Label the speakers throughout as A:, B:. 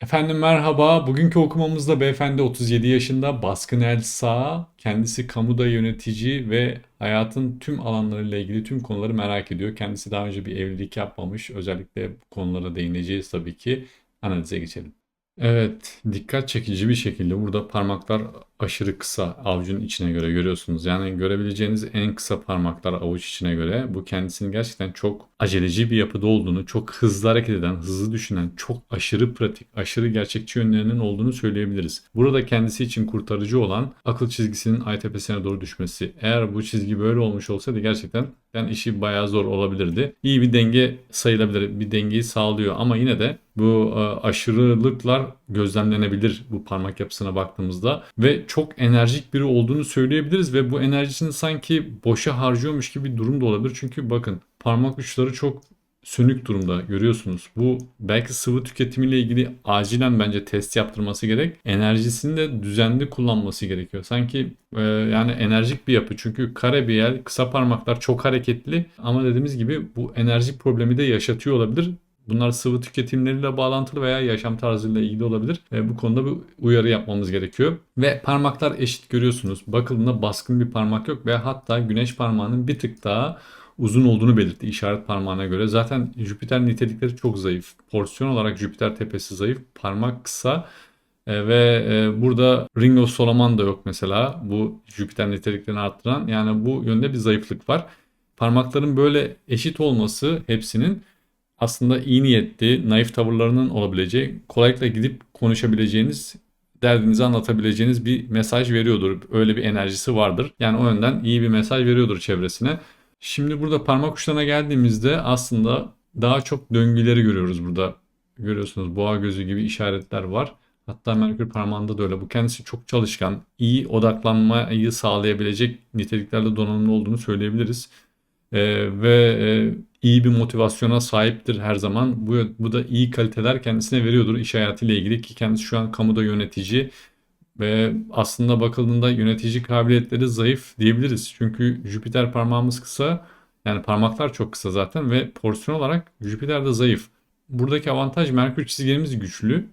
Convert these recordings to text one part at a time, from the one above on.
A: Efendim merhaba. Bugünkü okumamızda beyefendi 37 yaşında, baskın el sağ, kendisi kamuda yönetici ve hayatın tüm alanlarıyla ilgili tüm konuları merak ediyor. Kendisi daha önce bir evlilik yapmamış. Özellikle bu konulara değineceğiz tabii ki. Analize geçelim. Evet, dikkat çekici bir şekilde burada parmaklar aşırı kısa avucun içine göre görüyorsunuz. Yani görebileceğiniz en kısa parmaklar avuç içine göre. Bu kendisinin gerçekten çok aceleci bir yapıda olduğunu, çok hızlı hareket eden, hızlı düşünen, çok aşırı pratik, aşırı gerçekçi yönlerinin olduğunu söyleyebiliriz. Burada kendisi için kurtarıcı olan akıl çizgisinin ay tepesine doğru düşmesi. Eğer bu çizgi böyle olmuş olsaydı gerçekten yani işi bayağı zor olabilirdi. İyi bir denge sayılabilir. Bir dengeyi sağlıyor ama yine de bu e, aşırılıklar gözlemlenebilir bu parmak yapısına baktığımızda ve çok enerjik biri olduğunu söyleyebiliriz ve bu enerjisini sanki boşa harcıyormuş gibi bir durum da olabilir. Çünkü bakın parmak uçları çok sönük durumda görüyorsunuz. Bu belki sıvı tüketimiyle ilgili acilen bence test yaptırması gerek. Enerjisini de düzenli kullanması gerekiyor. Sanki e, yani enerjik bir yapı. Çünkü kare bir el, kısa parmaklar çok hareketli ama dediğimiz gibi bu enerji problemi de yaşatıyor olabilir. Bunlar sıvı tüketimleriyle bağlantılı veya yaşam tarzıyla ilgili olabilir. E, bu konuda bir uyarı yapmamız gerekiyor. Ve parmaklar eşit görüyorsunuz. Bakıldığında baskın bir parmak yok ve hatta güneş parmağının bir tık daha uzun olduğunu belirtti işaret parmağına göre. Zaten Jüpiter nitelikleri çok zayıf. Porsiyon olarak Jüpiter tepesi zayıf. Parmak kısa. E, ve e, burada Ring of Solomon da yok mesela. Bu Jüpiter niteliklerini arttıran. Yani bu yönde bir zayıflık var. Parmakların böyle eşit olması hepsinin aslında iyi niyetli, naif tavırlarının olabileceği, kolaylıkla gidip konuşabileceğiniz, derdinizi anlatabileceğiniz bir mesaj veriyordur. Öyle bir enerjisi vardır. Yani o yönden iyi bir mesaj veriyordur çevresine. Şimdi burada parmak uçlarına geldiğimizde aslında daha çok döngüleri görüyoruz burada. Görüyorsunuz boğa gözü gibi işaretler var. Hatta Merkür parmağında da öyle. Bu kendisi çok çalışkan, iyi odaklanmayı sağlayabilecek niteliklerde donanımlı olduğunu söyleyebiliriz. Ee, ve e, iyi bir motivasyona sahiptir her zaman. Bu, bu da iyi kaliteler kendisine veriyordur iş hayatıyla ilgili ki kendisi şu an kamuda yönetici ve aslında bakıldığında yönetici kabiliyetleri zayıf diyebiliriz. Çünkü Jüpiter parmağımız kısa yani parmaklar çok kısa zaten ve porsiyon olarak Jüpiter de zayıf. Buradaki avantaj Merkür çizgilerimiz güçlü.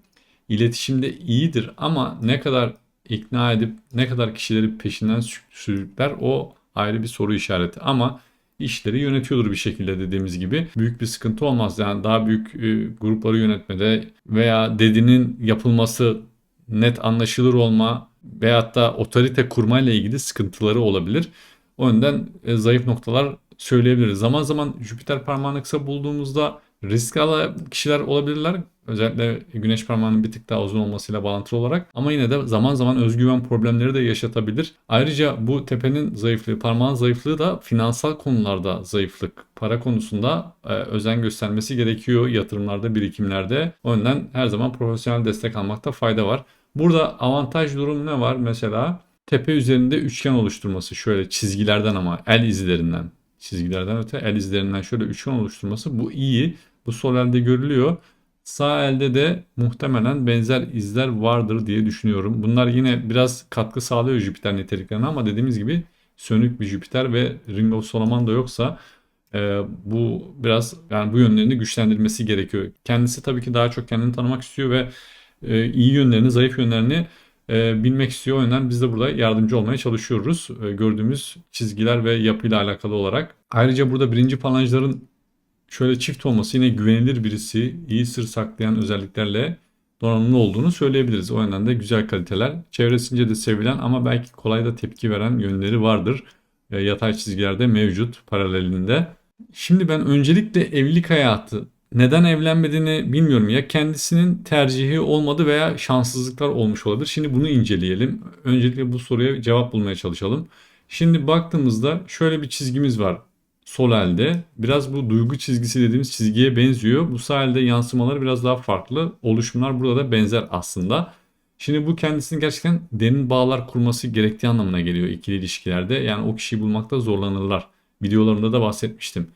A: İletişimde iyidir ama ne kadar ikna edip ne kadar kişileri peşinden sürükler o ayrı bir soru işareti. Ama işleri yönetiyordur bir şekilde dediğimiz gibi. Büyük bir sıkıntı olmaz. Yani daha büyük e, grupları yönetmede veya dediğinin yapılması net anlaşılır olma veyahut da otorite kurmayla ilgili sıkıntıları olabilir. O yüzden e, zayıf noktalar söyleyebiliriz. Zaman zaman Jüpiter parmağını kısa bulduğumuzda risk alan kişiler olabilirler. Özellikle güneş parmağının bir tık daha uzun olmasıyla bağlantılı olarak. Ama yine de zaman zaman özgüven problemleri de yaşatabilir. Ayrıca bu tepenin zayıflığı, parmağın zayıflığı da finansal konularda zayıflık. Para konusunda e, özen göstermesi gerekiyor yatırımlarda, birikimlerde. O yüzden her zaman profesyonel destek almakta fayda var. Burada avantaj durum ne var mesela? Tepe üzerinde üçgen oluşturması şöyle çizgilerden ama el izlerinden çizgilerden öte el izlerinden şöyle üçgen oluşturması bu iyi. Bu sol elde görülüyor. Sağ elde de muhtemelen benzer izler vardır diye düşünüyorum. Bunlar yine biraz katkı sağlıyor Jüpiter niteliklerine ama dediğimiz gibi sönük bir Jüpiter ve Ring of Solomon da yoksa e, bu biraz yani bu yönlerini güçlendirmesi gerekiyor. Kendisi tabii ki daha çok kendini tanımak istiyor ve e, iyi yönlerini, zayıf yönlerini e, bilmek istiyor. O yüzden biz de burada yardımcı olmaya çalışıyoruz. E, gördüğümüz çizgiler ve yapıyla alakalı olarak. Ayrıca burada birinci palancların şöyle çift olması yine güvenilir birisi, iyi sır saklayan özelliklerle donanımlı olduğunu söyleyebiliriz. O yönden de güzel kaliteler. Çevresince de sevilen ama belki kolay da tepki veren yönleri vardır. E, yatay çizgilerde mevcut paralelinde. Şimdi ben öncelikle evlilik hayatı neden evlenmediğini bilmiyorum. Ya kendisinin tercihi olmadı veya şanssızlıklar olmuş olabilir. Şimdi bunu inceleyelim. Öncelikle bu soruya cevap bulmaya çalışalım. Şimdi baktığımızda şöyle bir çizgimiz var sol elde. Biraz bu duygu çizgisi dediğimiz çizgiye benziyor. Bu sağ elde yansımaları biraz daha farklı. Oluşumlar burada da benzer aslında. Şimdi bu kendisinin gerçekten derin bağlar kurması gerektiği anlamına geliyor ikili ilişkilerde. Yani o kişiyi bulmakta zorlanırlar. Videolarımda da bahsetmiştim.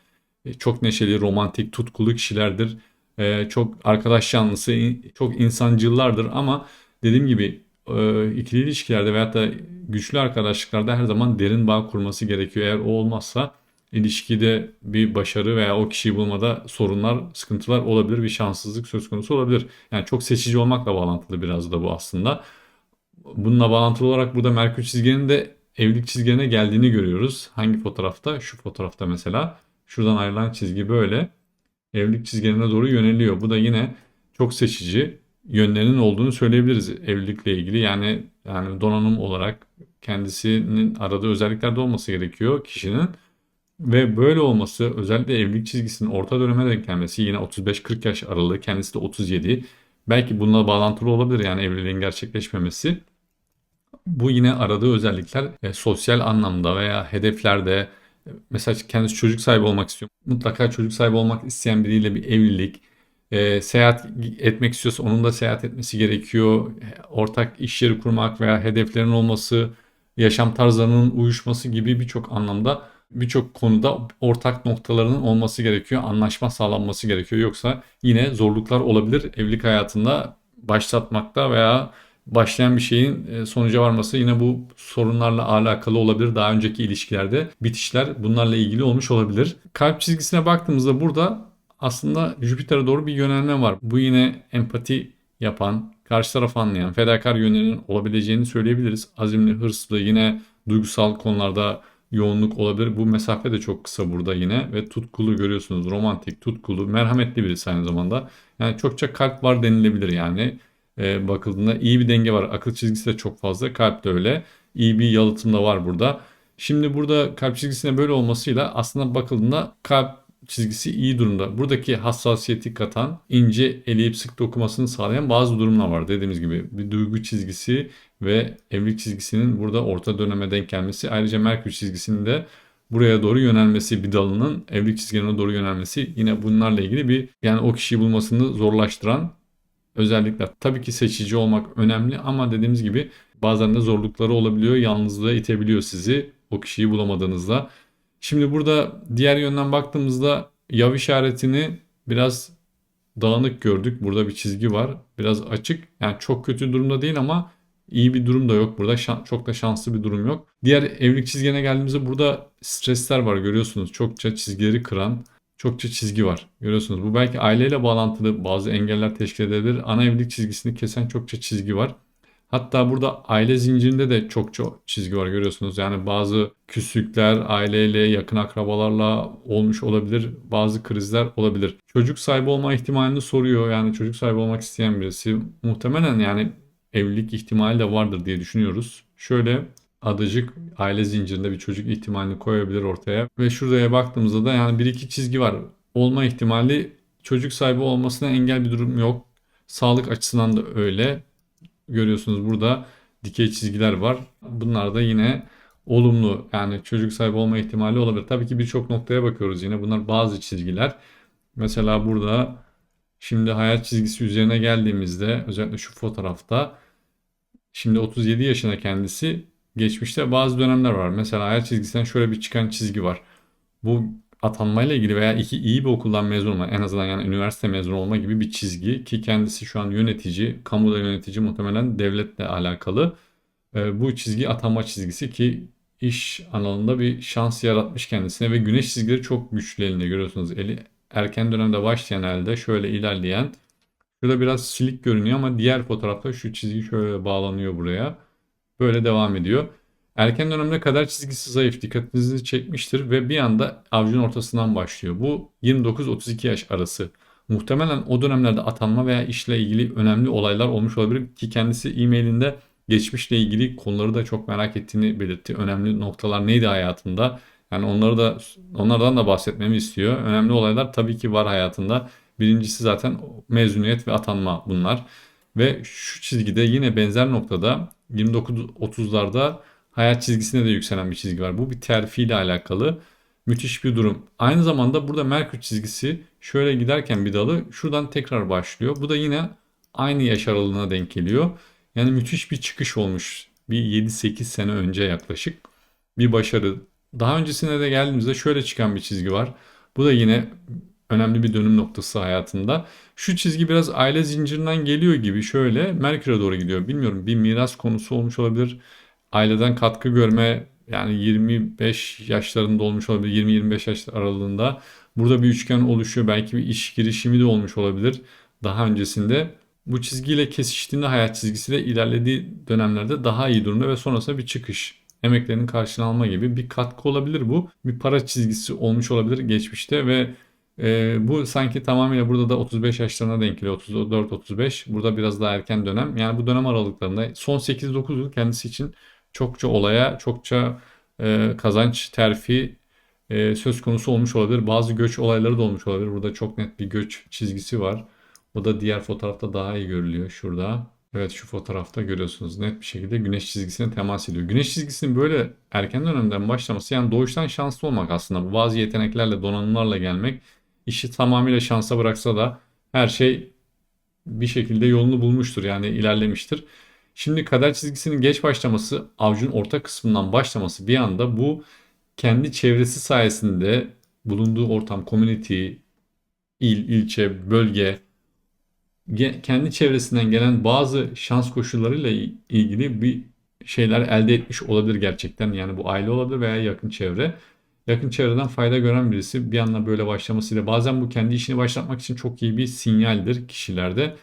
A: E, çok neşeli, romantik, tutkulu kişilerdir. E, çok arkadaş yanlısı, çok insancıllardır ama dediğim gibi e, ikili ilişkilerde veyahut da güçlü arkadaşlıklarda her zaman derin bağ kurması gerekiyor. Eğer o olmazsa ilişkide bir başarı veya o kişiyi bulmada sorunlar, sıkıntılar olabilir. Bir şanssızlık söz konusu olabilir. Yani çok seçici olmakla bağlantılı biraz da bu aslında. Bununla bağlantılı olarak burada Merkür çizginin de evlilik çizgilerine geldiğini görüyoruz. Hangi fotoğrafta? Şu fotoğrafta mesela. Şuradan ayrılan çizgi böyle. Evlilik çizgilerine doğru yöneliyor. Bu da yine çok seçici yönlerinin olduğunu söyleyebiliriz evlilikle ilgili. Yani yani donanım olarak kendisinin aradığı özellikler de olması gerekiyor kişinin. Ve böyle olması özellikle evlilik çizgisinin orta döneme denk gelmesi yine 35-40 yaş aralığı kendisi de 37. Belki bununla bağlantılı olabilir yani evliliğin gerçekleşmemesi. Bu yine aradığı özellikler e, sosyal anlamda veya hedeflerde e, mesela kendisi çocuk sahibi olmak istiyor. Mutlaka çocuk sahibi olmak isteyen biriyle bir evlilik, e, seyahat etmek istiyorsa onun da seyahat etmesi gerekiyor. Ortak iş yeri kurmak veya hedeflerin olması, yaşam tarzlarının uyuşması gibi birçok anlamda birçok konuda ortak noktalarının olması gerekiyor. Anlaşma sağlanması gerekiyor. Yoksa yine zorluklar olabilir evlilik hayatında başlatmakta veya başlayan bir şeyin e, sonuca varması yine bu sorunlarla alakalı olabilir. Daha önceki ilişkilerde bitişler bunlarla ilgili olmuş olabilir. Kalp çizgisine baktığımızda burada aslında Jüpiter'e doğru bir yönelme var. Bu yine empati yapan, karşı taraf anlayan, fedakar yönlerinin olabileceğini söyleyebiliriz. Azimli, hırslı, yine duygusal konularda yoğunluk olabilir. Bu mesafe de çok kısa burada yine ve tutkulu görüyorsunuz. Romantik, tutkulu, merhametli birisi aynı zamanda. Yani çokça kalp var denilebilir yani. Ee, bakıldığında iyi bir denge var. Akıl çizgisi de çok fazla. Kalp de öyle. İyi bir yalıtım da var burada. Şimdi burada kalp çizgisine böyle olmasıyla aslında bakıldığında kalp çizgisi iyi durumda. Buradaki hassasiyeti katan, ince eleyip sık dokumasını sağlayan bazı durumlar var. Dediğimiz gibi bir duygu çizgisi ve evlilik çizgisinin burada orta döneme denk gelmesi. Ayrıca Merkür çizgisinin de buraya doğru yönelmesi bir dalının evlilik çizgilerine doğru yönelmesi yine bunlarla ilgili bir yani o kişiyi bulmasını zorlaştıran özellikler. Tabii ki seçici olmak önemli ama dediğimiz gibi bazen de zorlukları olabiliyor. Yalnızlığa itebiliyor sizi o kişiyi bulamadığınızda. Şimdi burada diğer yönden baktığımızda yav işaretini biraz dağınık gördük. Burada bir çizgi var. Biraz açık. Yani çok kötü durumda değil ama iyi bir durum da yok. Burada şan, çok da şanslı bir durum yok. Diğer evlilik çizgine geldiğimizde burada stresler var görüyorsunuz. Çokça çizgileri kıran çokça çizgi var. Görüyorsunuz. Bu belki aileyle bağlantılı bazı engeller teşkil edebilir. Ana evlilik çizgisini kesen çokça çizgi var. Hatta burada aile zincirinde de çok çok çizgi var görüyorsunuz. Yani bazı küslükler aileyle, yakın akrabalarla olmuş olabilir. Bazı krizler olabilir. Çocuk sahibi olma ihtimalini soruyor. Yani çocuk sahibi olmak isteyen birisi muhtemelen yani evlilik ihtimali de vardır diye düşünüyoruz. Şöyle adacık aile zincirinde bir çocuk ihtimalini koyabilir ortaya. Ve şuraya baktığımızda da yani bir iki çizgi var. Olma ihtimali çocuk sahibi olmasına engel bir durum yok. Sağlık açısından da öyle görüyorsunuz burada dikey çizgiler var. Bunlar da yine olumlu yani çocuk sahibi olma ihtimali olabilir. Tabii ki birçok noktaya bakıyoruz yine. Bunlar bazı çizgiler. Mesela burada şimdi hayat çizgisi üzerine geldiğimizde özellikle şu fotoğrafta şimdi 37 yaşında kendisi geçmişte bazı dönemler var. Mesela hayat çizgisinden şöyle bir çıkan çizgi var. Bu atanmayla ilgili veya iki iyi bir okuldan mezun olma en azından yani üniversite mezunu olma gibi bir çizgi ki kendisi şu an yönetici, kamuda yönetici muhtemelen devletle alakalı. E, bu çizgi atanma çizgisi ki iş alanında bir şans yaratmış kendisine ve güneş çizgileri çok güçlü elinde görüyorsunuz. Eli erken dönemde başlayan elde şöyle ilerleyen. Şurada biraz silik görünüyor ama diğer fotoğrafta şu çizgi şöyle bağlanıyor buraya. Böyle devam ediyor. Erken dönemde kader çizgisi zayıf dikkatinizi çekmiştir ve bir anda avcının ortasından başlıyor. Bu 29-32 yaş arası. Muhtemelen o dönemlerde atanma veya işle ilgili önemli olaylar olmuş olabilir ki kendisi e-mailinde geçmişle ilgili konuları da çok merak ettiğini belirtti. Önemli noktalar neydi hayatında? Yani onları da onlardan da bahsetmemi istiyor. Önemli olaylar tabii ki var hayatında. Birincisi zaten mezuniyet ve atanma bunlar. Ve şu çizgide yine benzer noktada 29-30'larda hayat çizgisine de yükselen bir çizgi var. Bu bir terfi ile alakalı müthiş bir durum. Aynı zamanda burada Merkür çizgisi şöyle giderken bir dalı şuradan tekrar başlıyor. Bu da yine aynı yaş aralığına denk geliyor. Yani müthiş bir çıkış olmuş. Bir 7-8 sene önce yaklaşık bir başarı. Daha öncesine de geldiğimizde şöyle çıkan bir çizgi var. Bu da yine önemli bir dönüm noktası hayatında. Şu çizgi biraz aile zincirinden geliyor gibi şöyle Merkür'e doğru gidiyor. Bilmiyorum bir miras konusu olmuş olabilir aileden katkı görme Yani 25 yaşlarında olmuş olabilir. 20-25 yaş aralığında. Burada bir üçgen oluşuyor. Belki bir iş girişimi de olmuş olabilir daha öncesinde. Bu çizgiyle kesiştiğinde hayat çizgisiyle ilerlediği dönemlerde daha iyi durumda ve sonrasında bir çıkış. Emeklerinin karşılığını alma gibi bir katkı olabilir bu. Bir para çizgisi olmuş olabilir geçmişte ve e, bu sanki tamamıyla burada da 35 yaşlarına denk geliyor. 34-35. Burada biraz daha erken dönem. Yani bu dönem aralıklarında son 8-9 yıl kendisi için çokça olaya, çokça e, kazanç, terfi e, söz konusu olmuş olabilir. Bazı göç olayları da olmuş olabilir. Burada çok net bir göç çizgisi var. O da diğer fotoğrafta daha iyi görülüyor şurada. Evet şu fotoğrafta görüyorsunuz net bir şekilde güneş çizgisine temas ediyor. Güneş çizgisinin böyle erken dönemden başlaması yani doğuştan şanslı olmak aslında. Bu bazı yeteneklerle, donanımlarla gelmek işi tamamıyla şansa bıraksa da her şey bir şekilde yolunu bulmuştur yani ilerlemiştir. Şimdi kader çizgisinin geç başlaması, avcunun orta kısmından başlaması bir anda bu kendi çevresi sayesinde bulunduğu ortam, community, il, ilçe, bölge, kendi çevresinden gelen bazı şans koşullarıyla ilgili bir şeyler elde etmiş olabilir gerçekten. Yani bu aile olabilir veya yakın çevre. Yakın çevreden fayda gören birisi bir anda böyle başlamasıyla bazen bu kendi işini başlatmak için çok iyi bir sinyaldir kişilerde.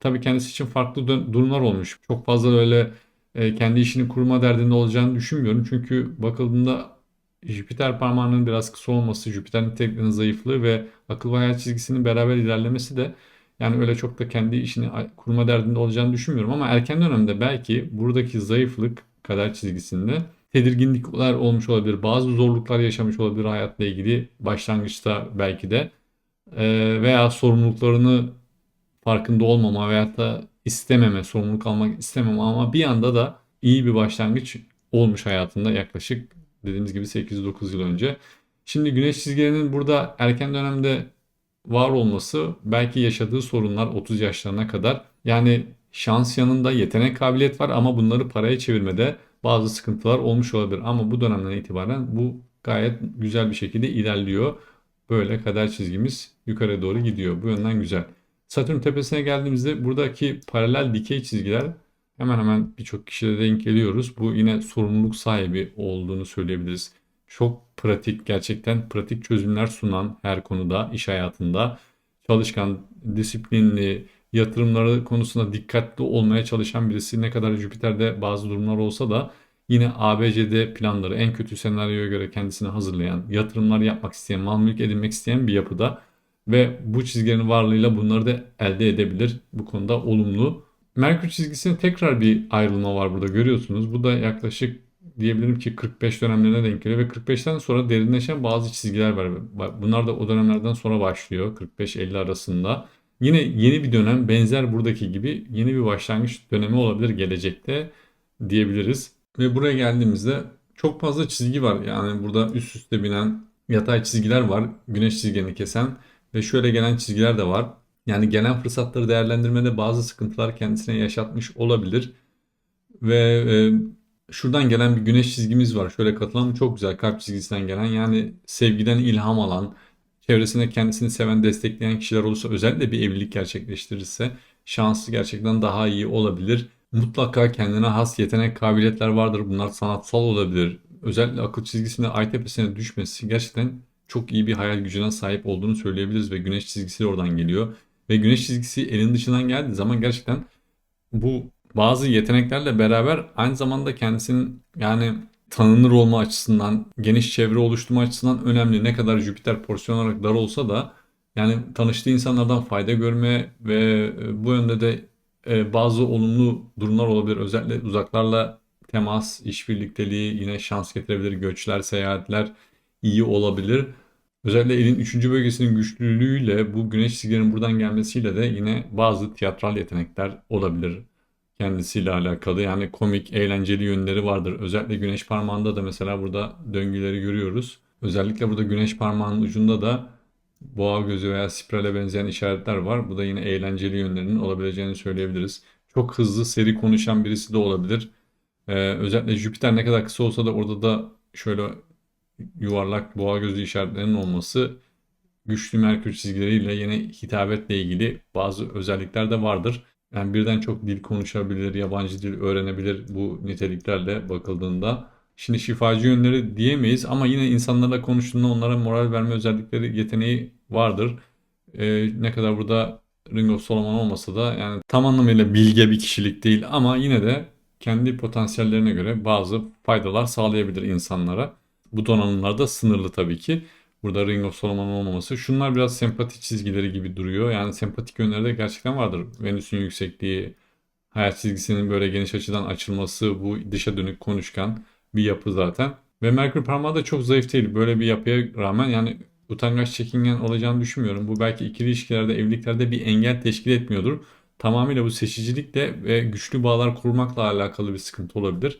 A: Tabii kendisi için farklı durumlar olmuş. Çok fazla öyle e, kendi işini kurma derdinde olacağını düşünmüyorum. Çünkü bakıldığında Jüpiter parmağının biraz kısa olması, Jüpiter niteliklerinin zayıflığı ve akıl ve hayal çizgisinin beraber ilerlemesi de yani öyle çok da kendi işini kurma derdinde olacağını düşünmüyorum ama erken dönemde belki buradaki zayıflık kader çizgisinde tedirginlikler olmuş olabilir. Bazı zorluklar yaşamış olabilir hayatla ilgili başlangıçta belki de veya sorumluluklarını farkında olmama veya da istememe, sorumluluk almak istememe ama bir anda da iyi bir başlangıç olmuş hayatında yaklaşık dediğimiz gibi 8-9 yıl önce. Şimdi güneş çizgilerinin burada erken dönemde var olması belki yaşadığı sorunlar 30 yaşlarına kadar yani şans yanında yetenek kabiliyet var ama bunları paraya çevirmede bazı sıkıntılar olmuş olabilir. Ama bu dönemden itibaren bu gayet güzel bir şekilde ilerliyor. Böyle kader çizgimiz yukarı doğru gidiyor. Bu yönden güzel. Satürn tepesine geldiğimizde buradaki paralel dikey çizgiler hemen hemen birçok kişide denk geliyoruz. Bu yine sorumluluk sahibi olduğunu söyleyebiliriz. Çok pratik, gerçekten pratik çözümler sunan her konuda, iş hayatında çalışkan, disiplinli, yatırımları konusunda dikkatli olmaya çalışan birisi ne kadar Jüpiter'de bazı durumlar olsa da yine ABCD planları en kötü senaryoya göre kendisini hazırlayan, yatırımlar yapmak isteyen, mal mülk edinmek isteyen bir yapıda ve bu çizgilerin varlığıyla bunları da elde edebilir. Bu konuda olumlu. Merkür çizgisine tekrar bir ayrılma var burada görüyorsunuz. Bu da yaklaşık diyebilirim ki 45 dönemlerine denk geliyor ve 45'ten sonra derinleşen bazı çizgiler var. Bunlar da o dönemlerden sonra başlıyor 45-50 arasında. Yine yeni bir dönem benzer buradaki gibi yeni bir başlangıç dönemi olabilir gelecekte diyebiliriz. Ve buraya geldiğimizde çok fazla çizgi var. Yani burada üst üste binen yatay çizgiler var. Güneş çizgini kesen ve şöyle gelen çizgiler de var. Yani gelen fırsatları değerlendirmede bazı sıkıntılar kendisine yaşatmış olabilir. Ve e, şuradan gelen bir güneş çizgimiz var. Şöyle katılan çok güzel kalp çizgisinden gelen yani sevgiden ilham alan, çevresinde kendisini seven, destekleyen kişiler olursa özellikle bir evlilik gerçekleştirirse şansı gerçekten daha iyi olabilir. Mutlaka kendine has yetenek, kabiliyetler vardır. Bunlar sanatsal olabilir. Özellikle akıl çizgisinde ay tepesine düşmesi gerçekten çok iyi bir hayal gücüne sahip olduğunu söyleyebiliriz ve güneş çizgisi oradan geliyor. Ve güneş çizgisi elin dışından geldiği zaman gerçekten bu bazı yeteneklerle beraber aynı zamanda kendisinin yani tanınır olma açısından, geniş çevre oluşturma açısından önemli. Ne kadar Jüpiter porsiyon olarak dar olsa da yani tanıştığı insanlardan fayda görme ve e, bu yönde de e, bazı olumlu durumlar olabilir. Özellikle uzaklarla temas, işbirlikteliği yine şans getirebilir. Göçler, seyahatler iyi olabilir. Özellikle elin 3. bölgesinin güçlülüğüyle bu güneş çizgilerinin buradan gelmesiyle de yine bazı tiyatral yetenekler olabilir kendisiyle alakalı. Yani komik, eğlenceli yönleri vardır. Özellikle güneş parmağında da mesela burada döngüleri görüyoruz. Özellikle burada güneş parmağının ucunda da boğa gözü veya spirale benzeyen işaretler var. Bu da yine eğlenceli yönlerinin olabileceğini söyleyebiliriz. Çok hızlı, seri konuşan birisi de olabilir. Ee, özellikle Jüpiter ne kadar kısa olsa da orada da şöyle yuvarlak boğa gözü işaretlerinin olması güçlü merkür çizgileriyle yine hitabetle ilgili bazı özellikler de vardır. Yani birden çok dil konuşabilir, yabancı dil öğrenebilir bu niteliklerle bakıldığında. Şimdi şifacı yönleri diyemeyiz ama yine insanlarla konuştuğunda onlara moral verme özellikleri, yeteneği vardır. Ee, ne kadar burada Ring of Solomon olmasa da yani tam anlamıyla bilge bir kişilik değil ama yine de kendi potansiyellerine göre bazı faydalar sağlayabilir insanlara. Bu donanımlar da sınırlı tabii ki. Burada Ring of Solomon olmaması. Şunlar biraz sempati çizgileri gibi duruyor. Yani sempatik yönleri de gerçekten vardır. Venüs'ün yüksekliği, hayat çizgisinin böyle geniş açıdan açılması, bu dışa dönük konuşkan bir yapı zaten. Ve Merkür parmağı da çok zayıf değil. Böyle bir yapıya rağmen yani utangaç çekingen olacağını düşünmüyorum. Bu belki ikili ilişkilerde, evliliklerde bir engel teşkil etmiyordur. Tamamıyla bu seçicilikle ve güçlü bağlar kurmakla alakalı bir sıkıntı olabilir.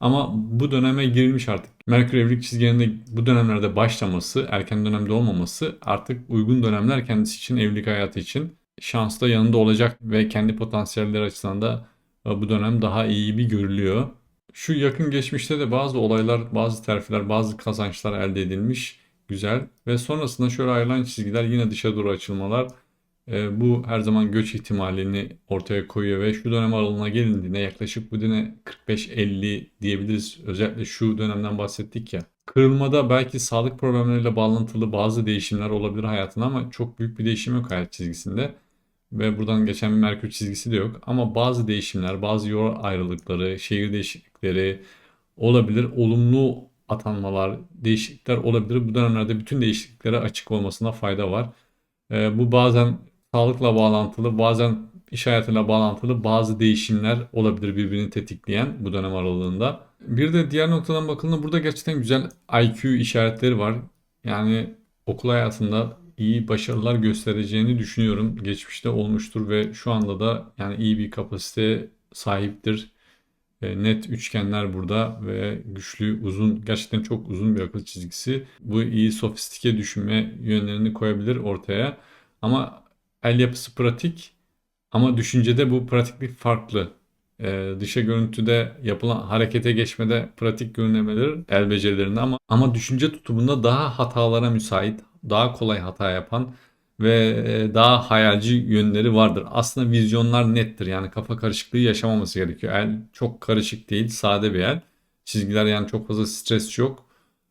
A: Ama bu döneme girilmiş artık. Merkür evlilik çizgilerinde bu dönemlerde başlaması, erken dönemde olmaması artık uygun dönemler kendisi için, evlilik hayatı için şansla yanında olacak ve kendi potansiyelleri açısından da e, bu dönem daha iyi bir görülüyor. Şu yakın geçmişte de bazı olaylar, bazı terfiler, bazı kazançlar elde edilmiş. Güzel. Ve sonrasında şöyle ayrılan çizgiler yine dışa doğru açılmalar. E, bu her zaman göç ihtimalini ortaya koyuyor ve şu dönem aralığına gelindiğinde yaklaşık bu dönem 45-50 diyebiliriz. Özellikle şu dönemden bahsettik ya. Kırılmada belki sağlık problemleriyle bağlantılı bazı değişimler olabilir hayatında ama çok büyük bir değişim yok hayat çizgisinde. Ve buradan geçen bir Merkür çizgisi de yok. Ama bazı değişimler, bazı yol ayrılıkları, şehir değişiklikleri olabilir. Olumlu atanmalar, değişiklikler olabilir. Bu dönemlerde bütün değişikliklere açık olmasına fayda var. Ee, bu bazen sağlıkla bağlantılı, bazen iş hayatıyla bağlantılı bazı değişimler olabilir birbirini tetikleyen bu dönem aralığında. Bir de diğer noktadan bakıldığında burada gerçekten güzel IQ işaretleri var. Yani okul hayatında iyi başarılar göstereceğini düşünüyorum. Geçmişte olmuştur ve şu anda da yani iyi bir kapasite sahiptir. E, net üçgenler burada ve güçlü, uzun, gerçekten çok uzun bir akıl çizgisi. Bu iyi sofistike düşünme yönlerini koyabilir ortaya. Ama el yapısı pratik ama düşüncede bu pratiklik farklı. Ee, dışa görüntüde yapılan harekete geçmede pratik görünebilir el becerilerinde ama ama düşünce tutumunda daha hatalara müsait, daha kolay hata yapan ve e, daha hayalci yönleri vardır. Aslında vizyonlar nettir. Yani kafa karışıklığı yaşamaması gerekiyor. El çok karışık değil, sade bir el. Çizgiler yani çok fazla stres yok.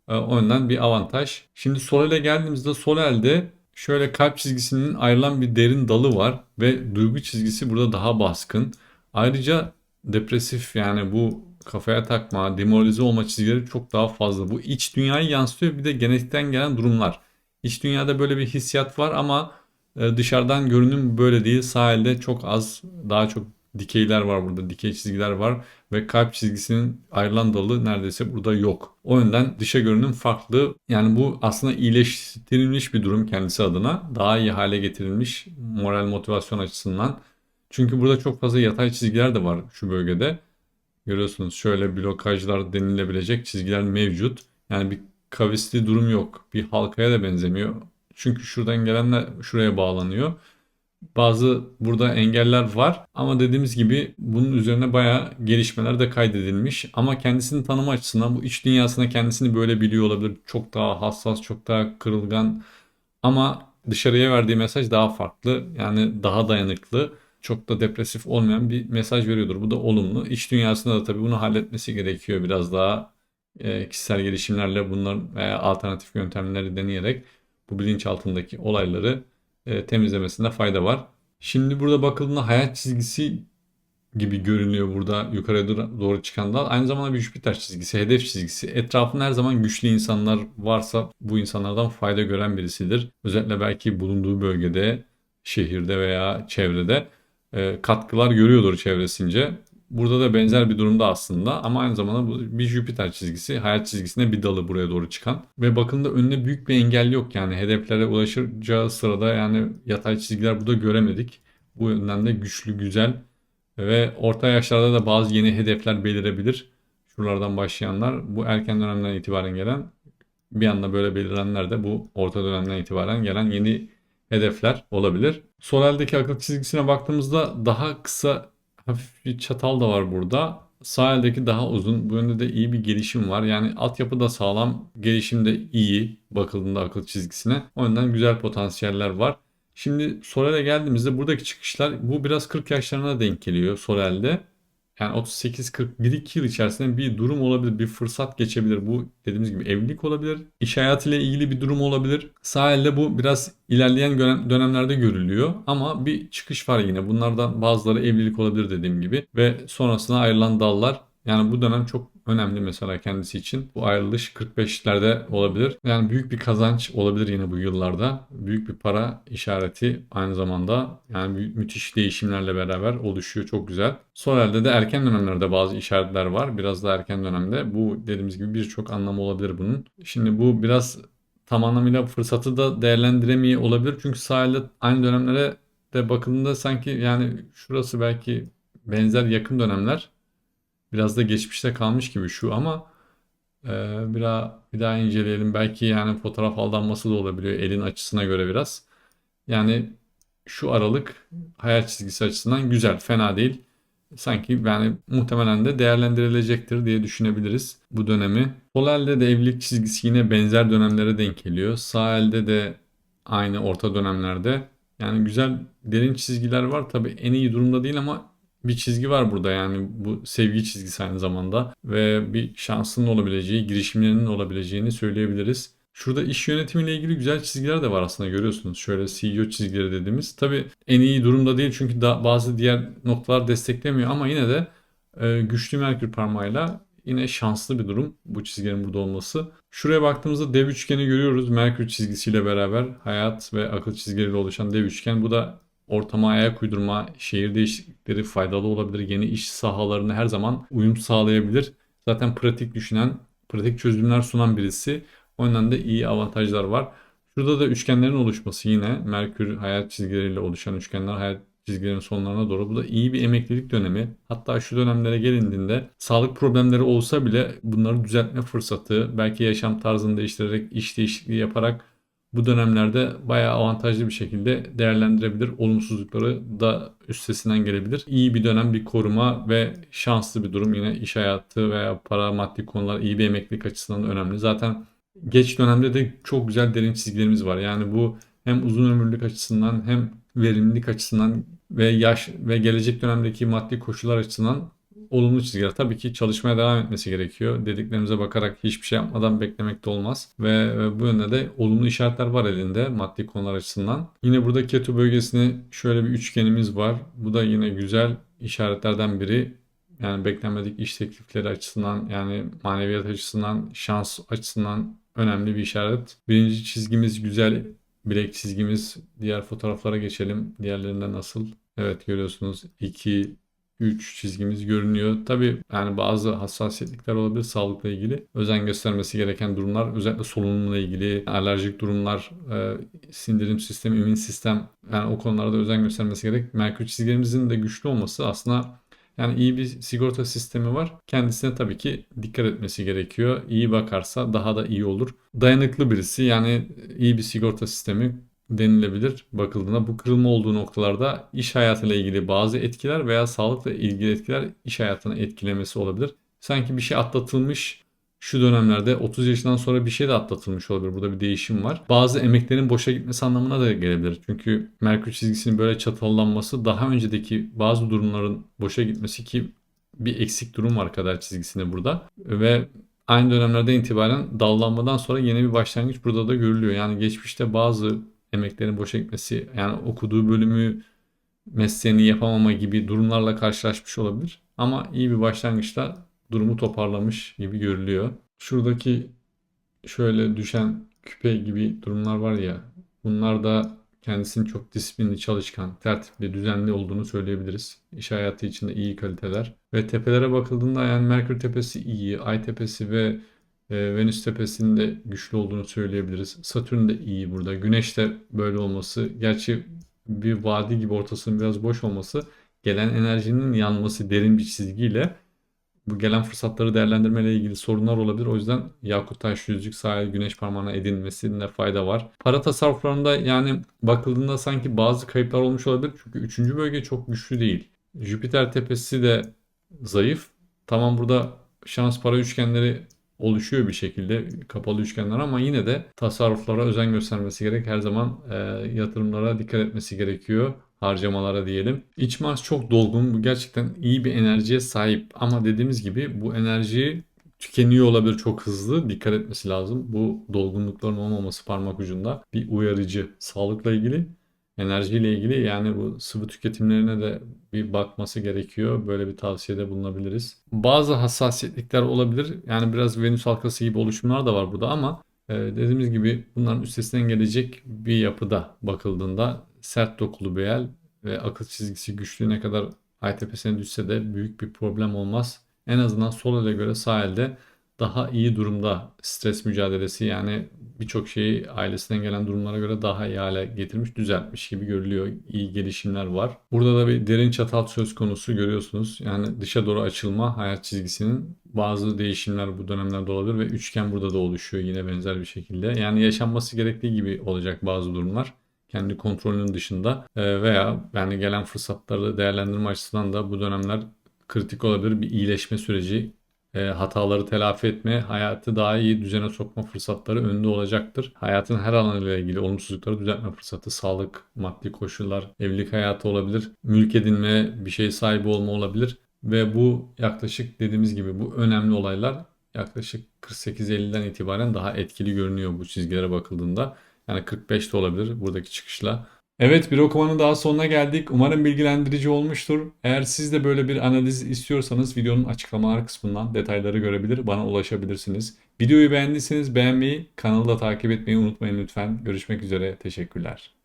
A: E, o yönden bir avantaj. Şimdi sol ele geldiğimizde sol elde şöyle kalp çizgisinin ayrılan bir derin dalı var ve duygu çizgisi burada daha baskın. Ayrıca depresif yani bu kafaya takma, demoralize olma çizgileri çok daha fazla. Bu iç dünyayı yansıtıyor bir de genetikten gelen durumlar. İç dünyada böyle bir hissiyat var ama e, dışarıdan görünüm böyle değil. Sahilde çok az, daha çok dikeyler var burada. Dikey çizgiler var ve kalp çizgisinin ayrılan dalı neredeyse burada yok. O yönden dışa görünüm farklı. Yani bu aslında iyileştirilmiş bir durum kendisi adına. Daha iyi hale getirilmiş moral motivasyon açısından. Çünkü burada çok fazla yatay çizgiler de var şu bölgede. Görüyorsunuz şöyle blokajlar denilebilecek çizgiler mevcut. Yani bir kavisli durum yok. Bir halkaya da benzemiyor. Çünkü şuradan gelenler şuraya bağlanıyor. Bazı burada engeller var ama dediğimiz gibi bunun üzerine bayağı gelişmeler de kaydedilmiş. Ama kendisini tanıma açısından bu iç dünyasında kendisini böyle biliyor olabilir. Çok daha hassas, çok daha kırılgan ama dışarıya verdiği mesaj daha farklı. Yani daha dayanıklı çok da depresif olmayan bir mesaj veriyordur. Bu da olumlu. İç dünyasında da tabii bunu halletmesi gerekiyor biraz daha e, kişisel gelişimlerle bunlar veya alternatif yöntemleri deneyerek bu bilinç altındaki olayları e, temizlemesinde fayda var. Şimdi burada bakıldığında hayat çizgisi gibi görünüyor burada yukarıya doğru çıkan dal. Aynı zamanda bir Jüpiter çizgisi, hedef çizgisi. Etrafında her zaman güçlü insanlar varsa bu insanlardan fayda gören birisidir. Özellikle belki bulunduğu bölgede, şehirde veya çevrede e, katkılar görüyordur çevresince. Burada da benzer bir durumda aslında ama aynı zamanda bu bir Jüpiter çizgisi, hayat çizgisine bir dalı buraya doğru çıkan. Ve bakın da önüne büyük bir engel yok yani hedeflere ulaşacağı sırada yani yatay çizgiler burada göremedik. Bu yönden de güçlü, güzel ve orta yaşlarda da bazı yeni hedefler belirebilir. Şuralardan başlayanlar bu erken dönemden itibaren gelen bir anda böyle belirlenler de bu orta dönemden itibaren gelen yeni hedefler olabilir. Sol eldeki akıl çizgisine baktığımızda daha kısa hafif bir çatal da var burada. Sağ eldeki daha uzun. Bu yönde de iyi bir gelişim var. Yani altyapı da sağlam, gelişim de iyi bakıldığında akıl çizgisine. O yüzden güzel potansiyeller var. Şimdi Sorel'e geldiğimizde buradaki çıkışlar bu biraz 40 yaşlarına denk geliyor Sorel'de. Yani 38-40 1-2 yıl içerisinde bir durum olabilir, bir fırsat geçebilir. Bu dediğimiz gibi evlilik olabilir, iş hayatıyla ilgili bir durum olabilir. Sahilde bu biraz ilerleyen dönemlerde görülüyor ama bir çıkış var yine. Bunlardan bazıları evlilik olabilir dediğim gibi ve sonrasında ayrılan dallar yani bu dönem çok önemli mesela kendisi için. Bu ayrılış 45'lerde olabilir. Yani büyük bir kazanç olabilir yine bu yıllarda. Büyük bir para işareti aynı zamanda yani mü- müthiş değişimlerle beraber oluşuyor. Çok güzel. Sorel'de de erken dönemlerde bazı işaretler var. Biraz da erken dönemde. Bu dediğimiz gibi birçok anlamı olabilir bunun. Şimdi bu biraz tam anlamıyla fırsatı da değerlendiremiyor olabilir. Çünkü sahilde aynı dönemlere de bakıldığında sanki yani şurası belki benzer yakın dönemler biraz da geçmişte kalmış gibi şu ama e, bir daha bir daha inceleyelim. Belki yani fotoğraf aldanması da olabiliyor elin açısına göre biraz. Yani şu aralık hayal çizgisi açısından güzel, fena değil. Sanki yani muhtemelen de değerlendirilecektir diye düşünebiliriz bu dönemi. Sol elde de evlilik çizgisi yine benzer dönemlere denk geliyor. Sağ elde de aynı orta dönemlerde. Yani güzel derin çizgiler var. Tabii en iyi durumda değil ama bir çizgi var burada yani bu sevgi çizgisi aynı zamanda ve bir şansının olabileceği, girişimlerinin olabileceğini söyleyebiliriz. Şurada iş yönetimiyle ilgili güzel çizgiler de var aslında görüyorsunuz. Şöyle CEO çizgileri dediğimiz. Tabii en iyi durumda değil çünkü da bazı diğer noktalar desteklemiyor ama yine de e, güçlü Merkür parmağıyla yine şanslı bir durum bu çizginin burada olması. Şuraya baktığımızda dev üçgeni görüyoruz. Merkür çizgisiyle beraber hayat ve akıl çizgileriyle oluşan dev üçgen. Bu da ortama ayak uydurma, şehir değişiklikleri faydalı olabilir. Yeni iş sahalarına her zaman uyum sağlayabilir. Zaten pratik düşünen, pratik çözümler sunan birisi. O yüzden de iyi avantajlar var. Şurada da üçgenlerin oluşması yine Merkür hayat çizgileriyle oluşan üçgenler hayat çizgilerin sonlarına doğru. Bu da iyi bir emeklilik dönemi. Hatta şu dönemlere gelindiğinde sağlık problemleri olsa bile bunları düzeltme fırsatı, belki yaşam tarzını değiştirerek, iş değişikliği yaparak bu dönemlerde bayağı avantajlı bir şekilde değerlendirebilir. Olumsuzlukları da üstesinden gelebilir. İyi bir dönem, bir koruma ve şanslı bir durum. Yine iş hayatı veya para maddi konular iyi bir emeklilik açısından önemli. Zaten geç dönemde de çok güzel derin çizgilerimiz var. Yani bu hem uzun ömürlük açısından hem verimlilik açısından ve yaş ve gelecek dönemdeki maddi koşullar açısından olumlu çizgiler. Tabii ki çalışmaya devam etmesi gerekiyor. Dediklerimize bakarak hiçbir şey yapmadan beklemek de olmaz. Ve bu yönde de olumlu işaretler var elinde maddi konular açısından. Yine burada keto bölgesine şöyle bir üçgenimiz var. Bu da yine güzel işaretlerden biri. Yani beklenmedik iş teklifleri açısından yani maneviyat açısından şans açısından önemli bir işaret. Birinci çizgimiz güzel. Bilek çizgimiz. Diğer fotoğraflara geçelim. Diğerlerinde nasıl? Evet görüyorsunuz 2, 3 çizgimiz görünüyor. Tabi yani bazı hassasiyetlikler olabilir sağlıkla ilgili. Özen göstermesi gereken durumlar özellikle solunumla ilgili alerjik durumlar, e, sindirim sistemi, immün sistem yani o konularda özen göstermesi gerek. Merkür çizgilerimizin de güçlü olması aslında yani iyi bir sigorta sistemi var. Kendisine tabii ki dikkat etmesi gerekiyor. İyi bakarsa daha da iyi olur. Dayanıklı birisi yani iyi bir sigorta sistemi denilebilir bakıldığında. Bu kırılma olduğu noktalarda iş hayatıyla ilgili bazı etkiler veya sağlıkla ilgili etkiler iş hayatını etkilemesi olabilir. Sanki bir şey atlatılmış şu dönemlerde 30 yaşından sonra bir şey de atlatılmış olabilir. Burada bir değişim var. Bazı emeklerin boşa gitmesi anlamına da gelebilir. Çünkü Merkür çizgisinin böyle çatallanması daha öncedeki bazı durumların boşa gitmesi ki bir eksik durum var kader çizgisinde burada. Ve aynı dönemlerden itibaren dallanmadan sonra yeni bir başlangıç burada da görülüyor. Yani geçmişte bazı emeklerin boşa gitmesi yani okuduğu bölümü mesleğini yapamama gibi durumlarla karşılaşmış olabilir. Ama iyi bir başlangıçta durumu toparlamış gibi görülüyor. Şuradaki şöyle düşen küpe gibi durumlar var ya bunlar da kendisinin çok disiplinli, çalışkan, tertipli, düzenli olduğunu söyleyebiliriz. İş hayatı içinde iyi kaliteler. Ve tepelere bakıldığında yani Merkür Tepesi iyi, Ay Tepesi ve e, Venüs tepesinde güçlü olduğunu söyleyebiliriz. Satürn de iyi burada. Güneş de böyle olması. Gerçi bir vadi gibi ortasının biraz boş olması gelen enerjinin yanması derin bir çizgiyle bu gelen fırsatları değerlendirme ile ilgili sorunlar olabilir. O yüzden yakut taş yüzük sahil güneş parmağına edinmesinde fayda var. Para tasarruflarında yani bakıldığında sanki bazı kayıplar olmuş olabilir. Çünkü 3. bölge çok güçlü değil. Jüpiter tepesi de zayıf. Tamam burada şans para üçgenleri oluşuyor bir şekilde kapalı üçgenler ama yine de tasarruflara özen göstermesi gerek. Her zaman e, yatırımlara dikkat etmesi gerekiyor. harcamalara diyelim. İç Mars çok dolgun. Bu gerçekten iyi bir enerjiye sahip. Ama dediğimiz gibi bu enerji tükeniyor olabilir çok hızlı. Dikkat etmesi lazım. Bu dolgunlukların olmaması parmak ucunda bir uyarıcı. Sağlıkla ilgili, enerjiyle ilgili yani bu sıvı tüketimlerine de bir bakması gerekiyor. Böyle bir tavsiyede bulunabiliriz. Bazı hassasiyetlikler olabilir. Yani biraz Venüs halkası gibi oluşumlar da var burada ama e, dediğimiz gibi bunların üstesinden gelecek bir yapıda bakıldığında sert dokulu bir el ve akıl çizgisi güçlü ne kadar ay tepesine düşse de büyük bir problem olmaz. En azından sol ele göre sağ elde daha iyi durumda stres mücadelesi yani birçok şeyi ailesinden gelen durumlara göre daha iyi hale getirmiş, düzeltmiş gibi görülüyor. İyi gelişimler var. Burada da bir derin çatal söz konusu görüyorsunuz. Yani dışa doğru açılma hayat çizgisinin bazı değişimler bu dönemlerde olabilir ve üçgen burada da oluşuyor yine benzer bir şekilde. Yani yaşanması gerektiği gibi olacak bazı durumlar kendi kontrolünün dışında Ee, veya yani gelen fırsatları değerlendirme açısından da bu dönemler kritik olabilir. Bir iyileşme süreci, e, hataları telafi etme, hayatı daha iyi düzene sokma fırsatları önünde olacaktır. Hayatın her alanıyla ilgili olumsuzlukları düzeltme fırsatı, sağlık, maddi koşullar, evlilik hayatı olabilir, mülk edinme, bir şey sahibi olma olabilir. Ve bu yaklaşık dediğimiz gibi bu önemli olaylar yaklaşık 48-50'den itibaren daha etkili görünüyor bu çizgilere bakıldığında. Yani 45 de olabilir buradaki çıkışla. Evet bir okumanın daha sonuna geldik. Umarım bilgilendirici olmuştur. Eğer siz de böyle bir analiz istiyorsanız videonun açıklamalar kısmından detayları görebilir, bana ulaşabilirsiniz. Videoyu beğendiyseniz beğenmeyi, kanalı da takip etmeyi unutmayın lütfen. Görüşmek üzere, teşekkürler.